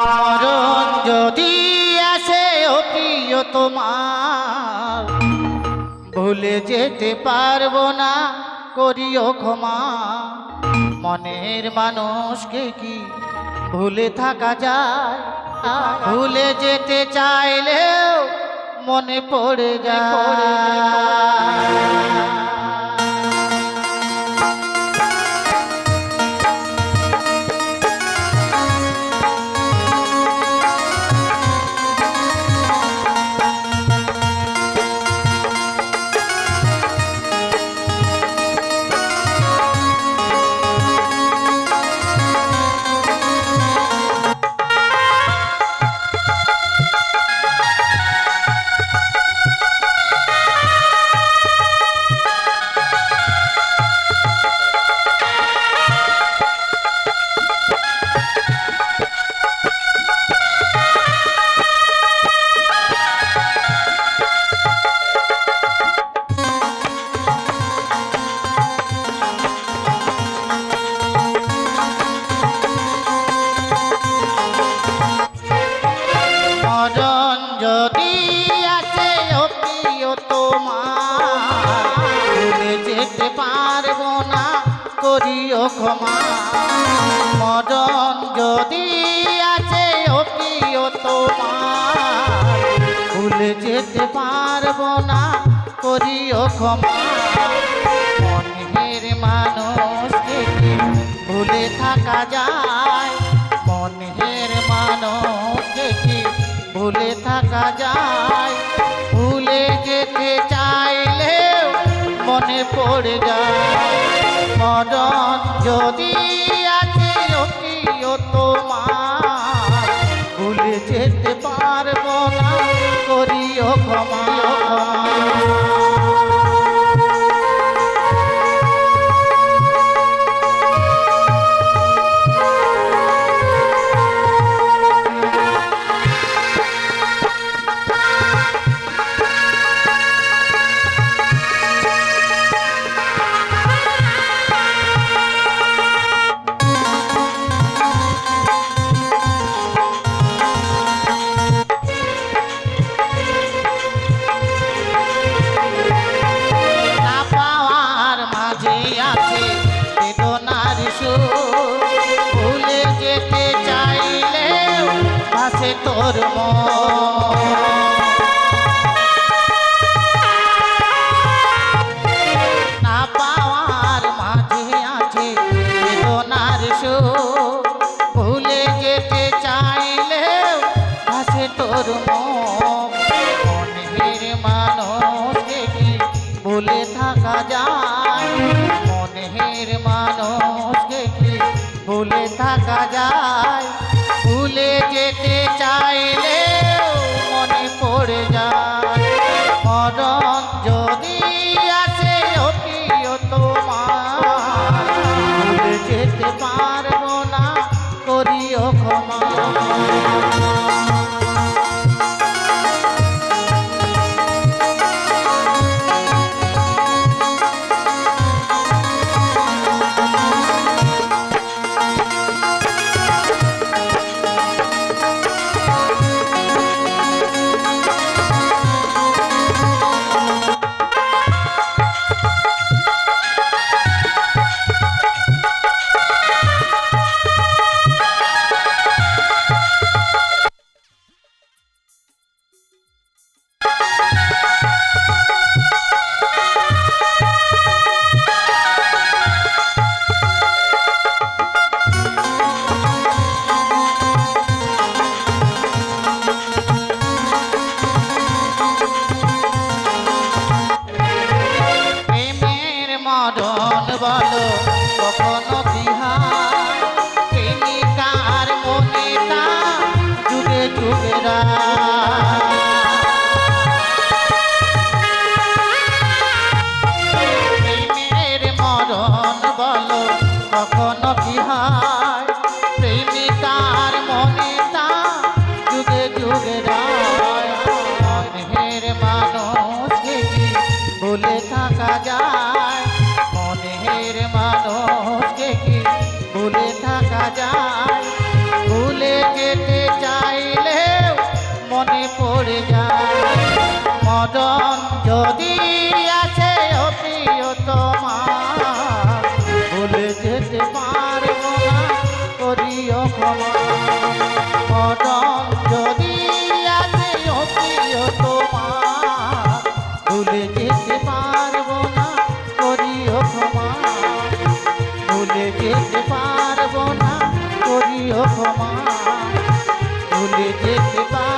মরণ যদি আসে ও প্রিয় তোমার ভুলে যেতে পারব না করিও ক্ষমা। মনের মানুষকে কি ভুলে থাকা যায়? ভুলে যেতে চাইলেও মনে পড়ে যায়। করিও ক্ষমা। মরণ যদি আছে ও প্রিয় তোমার। ভুলে যেতে পারব না, করিও ক্ষমা। মনের মানুষকে ভুলে থাকা যায়। মনের মানুষকে ভুলে থাকা যায়। ভুলে যেতে চাইলেও মনে পড়ে যায়। মরণ যদি আছে ও প্রিয় তোমার। ভুলে যেতে পারব না করিও ক্ষমা। ভাসে না আছে ভুলে যেতে চাইলে ভাসে তোর মন মনের মানুষকে কি ভুলে থাকা যায় মনের মানুষকে মন বলো কখনো বিহার তিনি কার মনে তা যুগে যুগে রা দূরে থাকা যায় ভুলে যেতে চাইলে মনে পড়ে যায়। মদন যদি করিও ক্ষমা। ভুলে যেতে পার